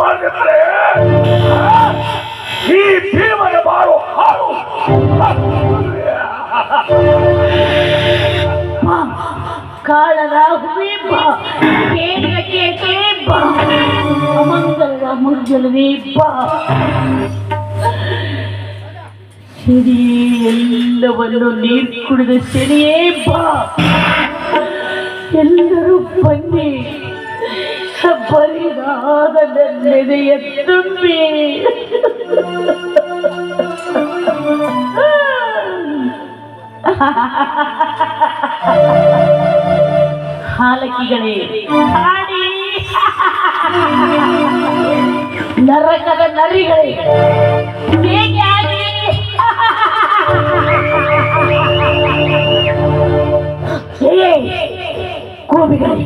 ಮಾಡಿದ್ರೆ ಈ ಭೀಮನ ಬಾಳು ಹಾಳು ಕಾಳರ ಹುಲಿ ಬಾ ಕೇಕ ಕೇಕೆ ಬಾ ಅಮಂಗಲದ ಮಂಗಲವೇ ಬಾ ಸಿಡಿ ಎಲ್ಲವನ್ನು ನೀರು ಕುಡಿದ ಸಿಡಿಯೇ ಬಾ ಎಲ್ಲರೂ ಬನ್ನಿ ಬರಿದಾದ ನನ್ನೆದೆಯ ತುಂಬಿ ಹಾಲಕಿಗಳೇ ಹಾಡಿ. ನರಕದ ನರಿಗಳೇ ಹೇಗೆ ಕೂಬಿಗಳೇ.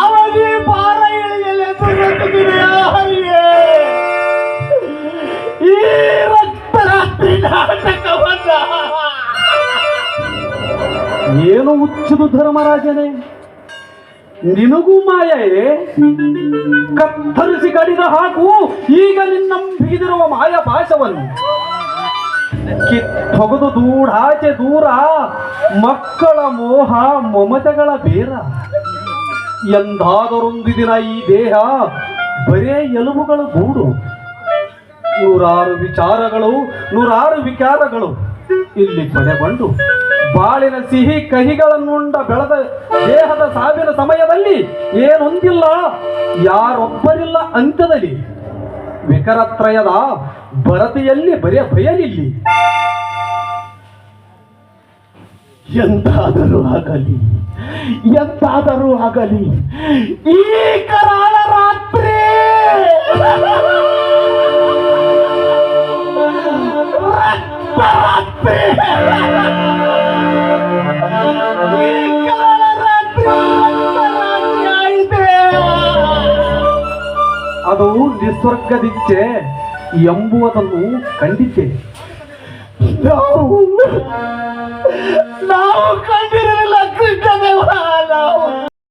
ಅವಧಿ ಭಾರ ಏನು ಹುಚ್ಚದು ಧರ್ಮರಾಜನೇ? ನಿನಗೂ ಮಾಯೆ ಕತ್ತರಿಸಿ ಕಡಿದ ಹಾಕು ಈಗ ನಿನ್ನ ಬಿಗಿದಿರುವ ಮಾಯ ಪಾಶವನ್ನು ಕಿತ್ತೊಗೆದು ದೂಢಾಚೆ ದೂರ ಮಕ್ಕಳ ಮೋಹ, ಮಮತೆಗಳ ಬೇರ. ಎಂದಾದರೊಂದು ದಿನ ಈ ದೇಹ ಬರೇ ಎಲುಬುಗಳು ಗೂಡು. ನೂರಾರು ವಿಚಾರಗಳು ನೂರಾರು ವಿಚಾರಗಳು ಇಲ್ಲಿ ಕೊನೆಗೊಂಡು ಬಾಳಿನ ಸಿಹಿ ಕಹಿಗಳನ್ನುಂಡ ಬೆಳೆದ ದೇಹದ ಸಾವಿನ ಸಮಯದಲ್ಲಿ ಏನೊಂದಿಲ್ಲ, ಯಾರೊಬ್ಬರಿಲ್ಲ ಅಂತ್ಯದಲ್ಲಿ. ವಿಕರತ್ರಯದ ಭರತಿಯಲ್ಲಿ ಬರೆಯ ಬಯಲಿಲ್ಲಿ ಎಂತಾದರೂ ಆಗಲಿ ಎಂತಾದರೂ ಆಗಲಿ ಈ ಕರಾಳ ರಾತ್ರಿ ರಕ್ತರಾತ್ರಿ. ನಿಸ್ವರ್ಗದಿಚ್ಛೆ ಎಂಬುವುದನ್ನು ಕಂಡಿದ್ದೆ ನಾವು ನಾವು ಕಂಡಿರಲಿಲ್ಲ ಕೃಷ್ಣದೇವ ನಾವು.